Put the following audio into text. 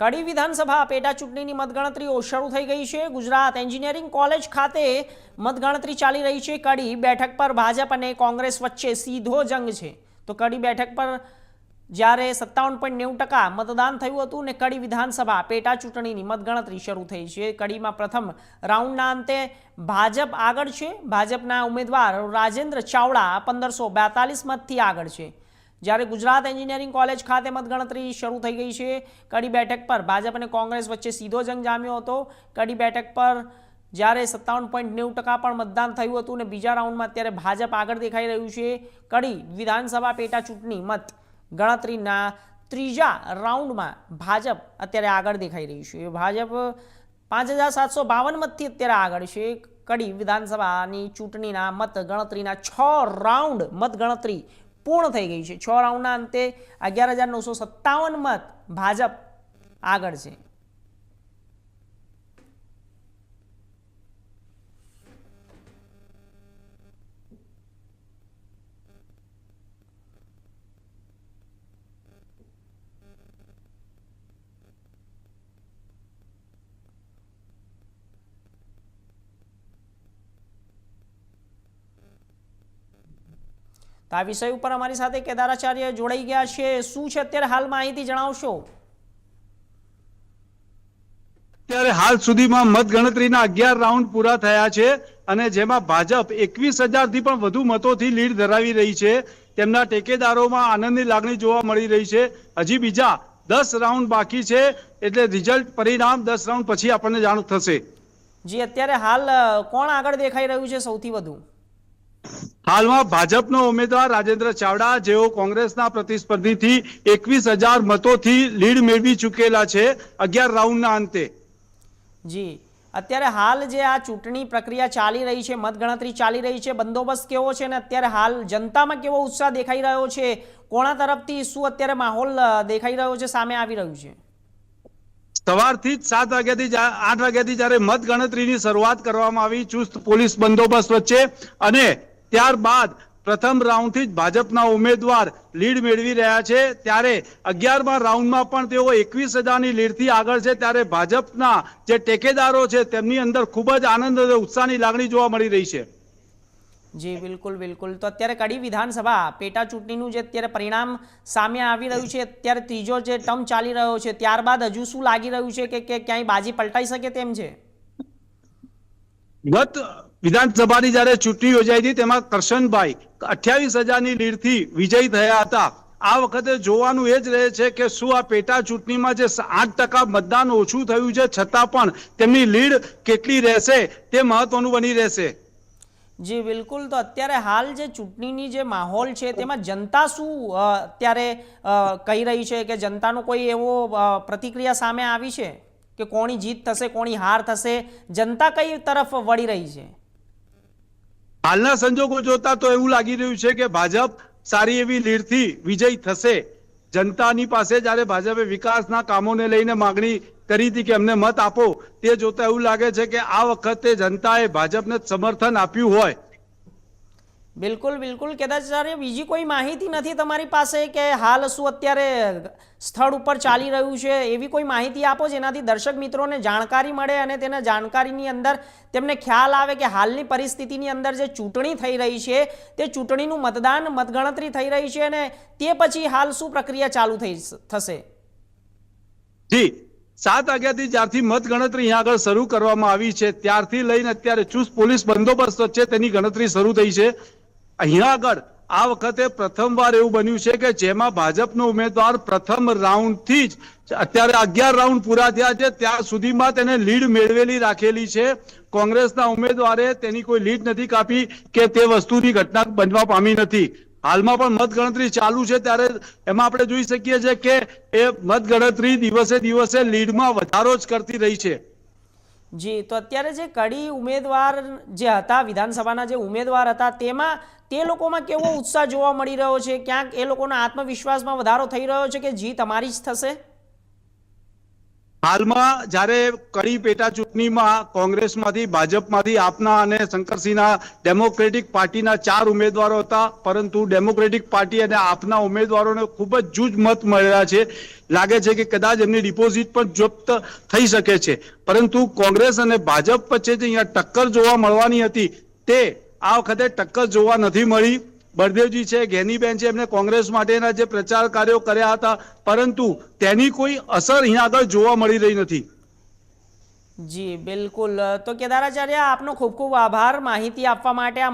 કડી વિધાનસભા પેટા ચૂંટણીની મતગણતરીઓ શરૂ થઈ ગઈ છે. ગુજરાત એન્જિનિયરિંગ કોલેજ ખાતે મતગણતરી ચાલી રહી છે. કડી બેઠક પર ભાજપ અને કોંગ્રેસ વચ્ચે સીધો જંગ છે. તો કડી બેઠક પર જ્યારે સત્તાવન પોઈન્ટ નેવું ટકા મતદાન થયું હતું ને કડી વિધાનસભા પેટા ચૂંટણીની મતગણતરી શરૂ થઈ છે. કડીમાં પ્રથમ રાઉન્ડના અંતે ભાજપ આગળ છે. ભાજપના ઉમેદવાર રાજેન્દ્ર ચાવડા પંદરસો બેતાલીસ મતથી આગળ છે. જ્યારે ગુજરાત એન્જિનિયરિંગ કોલેજ ખાતે મતગણતરી શરૂ થઈ ગઈ છે. કડી બેઠક પર ભાજપ અને કોંગ્રેસ વચ્ચે સીધો જંગ જામ્યો હતો. કડી બેઠક પર જ્યારે સત્તાવન પોઈન્ટ નેવું ટકા પણ મતદાન થયું હતું અને બીજા રાઉન્ડમાં અત્યારે ભાજપ આગળ દેખાઈ રહ્યું છે. કડી વિધાનસભા પેટા ચૂંટણી મત ગણતરીના ત્રીજા રાઉન્ડમાં ભાજપ અત્યારે આગળ દેખાઈ રહ્યું છે. ભાજપ પાંચ હજાર સાતસો બાવન મતથી અત્યારે આગળ છે. કડી વિધાનસભાની ચૂંટણીના મત ગણતરીના છ રાઉન્ડ મત ગણતરી પૂર્ણ થઈ ગઈ છે. છ રાઉન્ડના અંતે અગિયાર હજાર નવસો સત્તાવન મત ભાજપ આગળ છે. તો આ વિષય ઉપર અમારી સાથે કેદારાચાર્ય જોડાઈ ગયા છે. શું છે અત્યારે હાલ માહિતી જણાવશો? અત્યારે હાલ સુધીમાં મતગણતરીના અગિયાર રાઉન્ડ પૂરા થયા છે અને જેમાં ભાજપ એકવીસ હજારથી પણ વધુ મતોથી લીડ ધરાવી રહી છે. તેમના ટેકેદારોમાં આનંદની લાગણી જોવા મળી રહી છે. હજી બીજા દસ રાઉન્ડ બાકી છે એટલે રિઝલ્ટ પરિણામ દસ રાઉન્ડ પછી આપણને જાણ થશે. જી અત્યારે હાલ કોણ આગળ દેખાઈ રહ્યું છે સૌથી વધુ? હાલમાં ભાજપનો ઉમેદવાર રાજેન્દ્ર ચાવડા જેઓ કોંગ્રેસના પ્રતિસ્પર્ધીથી એકવીસ હજાર મતોથી લીડ મેળવી ચૂકેલા છે અગિયાર રાઉન્ડના અંતે. જી અત્યારે હાલ જે આ ચૂંટણી પ્રક્રિયા ચાલી રહી છે મતગણતરી ચાલી રહી છે બંદોબસ્ત કેવો છે અને અત્યારે હાલ જનતામાં કેવો ઉત્સાહ દેખાઈ રહ્યો છે? કોણા તરફથી શું અત્યારે માહોલ દેખાઈ રહ્યો છે સામે આવી રહ્યું છે? સવારથી જ સાત વાગ્યાથી જા- આઠ વાગ્યાથી જ્યારે મતગણતરીની શરૂઆત કરવામાં આવી ચુસ્ત પોલીસ બંદોબસ્ત વચ્ચે અને ત્યારબાદ પ્રથમ રાઉન્ડથી જ ભાજપના ઉમેદવાર લીડ મેળવી રહ્યા છે. ત્યારે અગિયારમા રાઉન્ડમાં પણ તેઓ એકવીસ હજારની લીડથી આગળ છે. ત્યારે ભાજપના જે ટેકેદારો છે તેમની અંદર ખૂબ જ આનંદ અને ઉત્સાહની લાગણી જોવા મળી રહી છે. જી બિલકુલ બિલકુલ. તો અત્યારે કડી વિધાનસભા પેટા ચૂંટણીનું જે અત્યારે પરિણામ સામે આવી રહ્યું છે અત્યારે ત્રીજો જે ટર્મ ચાલી રહ્યો છે ત્યારબાદ હજુ શું લાગી રહ્યું છે કે કે ક્યાંય બાજી પલટાઈ શકે તેમ છે? ગત વિધાનસભાની જ્યારે ચૂંટણી યોજાઈ હતી, તેમાં કરશનભાઈ અઠ્યાવીસ હજારની લીડથી વિજયી થયા હતા. આ વખતે જોવાનું એ જ રહે છે કે શું આ પેટા ચૂંટણીમાં જે આઠ ટકા મતદાન ઓછું થયું છે, છતાં પણ તેમની લીડ કેટલી રહેશે તે મહત્વનું બની રહેશે. જી, બિલકુલ. તો અત્યારે હાલ જે ચૂંટણીની જે માહોલ છે, તેમાં જનતા શું અત્યારે કહી રહી છે કે જનતાનો કોઈ એવો પ્રતિક્રિયા સામે આવી છે? કે કોની જીત થશે કોની હાર થશે? જનતા કઈ તરફ વળી રહી છે? હાલના સંજોગો જોતા તો એવું લાગી રહ્યું છે કે ભાજપ સારી એવી લીડથી વિજય થશે. જનતાની પાસે જ્યારે ભાજપે વિકાસના કામોને લઈને માગણી કરી હતી કે અમને મત આપો, તે જોતા એવું લાગે છે કે આ વખતે જનતાએ ભાજપને સમર્થન આપ્યું હોય. બિલકુલ બિલકુલ. કેદાચાર્ય બીજી કોઈ માહિતી નથી તમારી પાસે કે હાલ શું અત્યારે સ્થળ ઉપર ચાલી રહ્યું છે? એવી કોઈ માહિતી આપો જેનાથી દર્શક મિત્રોને જાણકારી મળે અને તેના જાણકારીની અંદર તેમને ખ્યાલ આવે કે હાલની પરિસ્થિતિની અંદર જે ચૂંટણી થઈ રહી છે, તે ચૂંટણીનું મતદાન, મતગણતરી થઈ રહી છે અને તે પછી હાલ શું પ્રક્રિયા ચાલુ થઈ થશે? જી. સાત વાગ્યાથી જ્યારથી મતગણતરી અહીંયા આગળ શરૂ કરવામાં આવી છે, ત્યારથી લઈને અત્યારે ચુસ્ત પોલીસ બંદોબસ્ત છે, તેની ગણતરી શરૂ થઈ છે. અહીંયા આગળ આ વખતે પ્રથમવાર એવું બન્યું છે કે જેમાં ભાજપનો ઉમેદવાર પ્રથમ રાઉન્ડથી જ અત્યારે અગિયાર રાઉન્ડ પૂરા થયા છે, ત્યાં સુધીમાં તેને લીડ મેળવેલી રાખેલી છે. કોંગ્રેસના ઉમેદવારે તેની કોઈ લીડ નથી કાપી કે તે વસ્તુની ઘટના બનવા પામી નથી. હાલમાં પણ મતગણતરી ચાલુ છે, ત્યારે એમાં આપણે જોઈ શકીએ છીએ કે એ મતગણતરી દિવસે દિવસે લીડમાં વધારો જ કરતી રહી છે. જી, તો અત્યારે જે કડી ઉમેદવાર જે હતા, વિધાનસભાના જે ઉમેદવાર હતા, તેમાં તે લોકોમાં કેવો ઉત્સાહ જોવા મળી રહ્યો છે? ક્યાંક એ લોકોના આત્મવિશ્વાસમાં વધારો થઈ રહ્યો છે કે જીત અમારી જ થશે? હાલમાં જ્યારે કડી પેટા ચૂંટણીમાં કોંગ્રેસમાંથી, ભાજપમાંથી આપના અને શંકરસિંહના ડેમોક્રેટિક પાર્ટીના ચાર ઉમેદવારો હતા, પરંતુ ડેમોક્રેટિક પાર્ટી અને આપના ઉમેદવારોને ખૂબ જ જૂજ મત મળ્યા છે. લાગે છે કે કદાચ એમની ડિપોઝિટ પણ જપ્ત થઈ શકે છે. પરંતુ કોંગ્રેસ અને ભાજપ વચ્ચે જે અહીંયા ટક્કર જોવા મળવાની હતી, તે આ વખતે ટક્કર જોવા નથી મળી. બળદેવજી છે ઘેનીબેન છે, એમને કોંગ્રેસ માટેના જે પ્રચાર કાર્યો કર્યા હતા, પરંતુ તેની કોઈ અસર અહીંયા આગળ જોવા મળી રહી નથી. જી, બિલકુલ. તો કેદારાચાર્ય, આપનો ખૂબ ખૂબ આભાર માહિતી આપવા માટે, આ